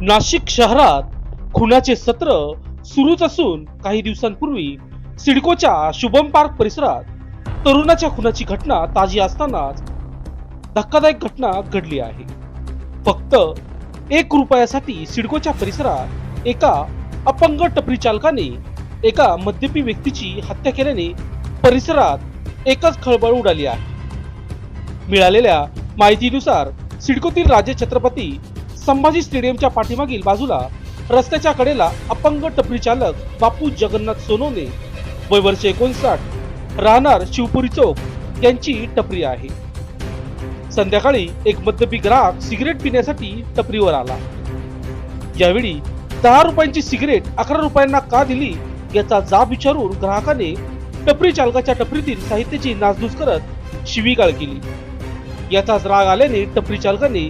नाशिक शहरात खुनाचे सत्र सुरूच असून काही दिवसांपूर्वी सिडकोच्या शुभम पार्क परिसरात तरुणाच्या खुनाची घटना ताजी असतानाच धक्कादायक घटना घडली आहे. फक्त एक रुपयासाठी सिडकोच्या परिसरात एका अपंग टपरी चालकाने एका मद्यपी व्यक्तीची हत्या केल्याने परिसरात एकच खळबळ उडाली आहे. मिळालेल्या माहितीनुसार सिडकोतील राजे छत्रपती संभाजी स्टेडियमच्या पाठीमागील बाजूला रस्त्याच्या कडेला अपंग टपरी चालक बापू जगन्नाथ सोनवणे वय वर्ष एकोणसाठ राहणार शिवपुरी चौक यांची टपरी आहे. संध्याकाळी एक मद्यपी ग्राहक सिगरेट पिण्यासाठी टपरीवर आला. यावेळी दहा रुपयांची सिगरेट अकरा रुपयांना का दिली याचा जाब विचारून ग्राहकाने टपरी चालकाच्या टपरीतील साहित्याची नासधूस करत शिवीगाळ केली. याचाच राग आल्याने टपरी चालकाने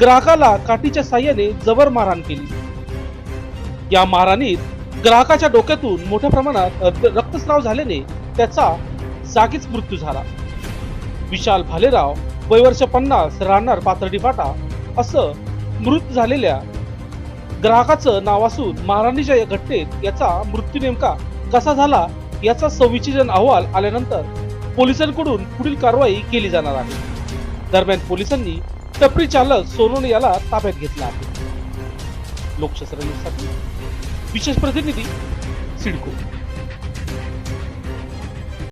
ग्राहकाला काठीच्या साह्याने जबर मारहाण केली. या मारहाणीत ग्राहकाच्या डोक्यातून मोठ्या प्रमाणात रक्तस्राव झाल्याने त्याचा जागीच मृत्यू झाला. विशाल भालेराव वयवर्ष पन्नास राहणार पाथर्डी फाटा असं मृत झालेल्या ग्राहकाचं नाव असून महाराणीच्या या घटनेत याचा मृत्यू नेमका कसा झाला याचा संविच्छेदन अहवाल आल्यानंतर पोलिसांकडून पुढील कारवाई केली जाणार आहे. दरम्यान पोलिसांनी टपरी चालक सोनून याला ताब्यात घेतला आहे. लोकशास्त्र विशेष प्रतिनिधी सिडको.